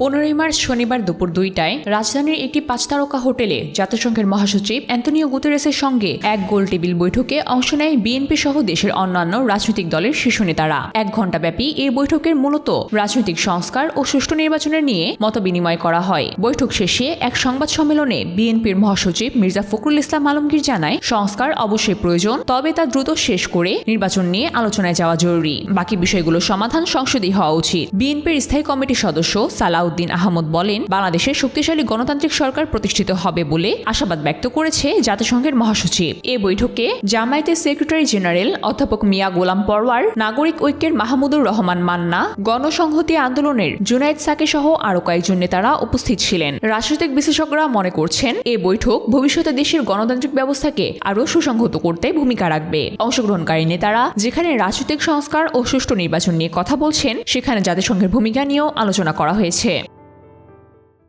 পনেরোই মার্চ শনিবার দুপুর দুইটায় রাজধানীর একটি পাঁচ তারকা হোটেলে জাতিসংঘের মহাসচিব অ্যান্তনিও গুতেরেসের সঙ্গে এক গোল টেবিল বৈঠকে অংশ নেয় বিএনপি সহ দেশের অন্যান্য রাজনৈতিক দলের শীর্ষ নেতারা। এক ঘণ্টা ব্যাপী এই বৈঠকের মূলত রাজনৈতিক সংস্কার ও সুষ্ঠু নির্বাচনের নিয়ে মতবিনিময় করা হয়। বৈঠক শেষে এক সংবাদ সম্মেলনে বিএনপির মহাসচিব মির্জা ফখরুল ইসলাম আলমগীর জানায়, সংস্কার অবশ্যই প্রয়োজন, তবে তা দ্রুত শেষ করে নির্বাচন নিয়ে আলোচনায় যাওয়া জরুরি। বাকি বিষয়গুলো সমাধান সংসদীয় হওয়া উচিত। বিএনপির স্থায়ী কমিটির সদস্য সালাউদ্দিন আহমদ বলেন বাংলাদেশে শক্তিশালী গণতান্ত্রিক সরকার প্রতিষ্ঠিত হবে বলে আশাবাদ ব্যক্ত করেছে জাতিসংঘের মহাসচিব। এ বৈঠকে জামায়াতের সেক্রেটারি জেনারেল অধ্যাপক মিয়া গোলাম পরওয়ার, নাগরিক ঐক্যের মাহমুদুর রহমান মান্না, গণসংহতি আন্দোলনের জুনায়েদ সাকে সহ আরও কয়েকজন নেতারা উপস্থিত ছিলেন। রাজনৈতিক বিশেষজ্ঞরা মনে করছেন, এ বৈঠক ভবিষ্যতে দেশের গণতান্ত্রিক ব্যবস্থাকে আরও সুসংহত করতে ভূমিকা রাখবে। অংশগ্রহণকারী নেতারা যেখানে রাজনৈতিক সংস্কার ও সুষ্ঠু নির্বাচন নিয়ে কথা বলছেন, সেখানে জাতিসংঘের ভূমিকা নিয়েও আলোচনা করা হয়েছে।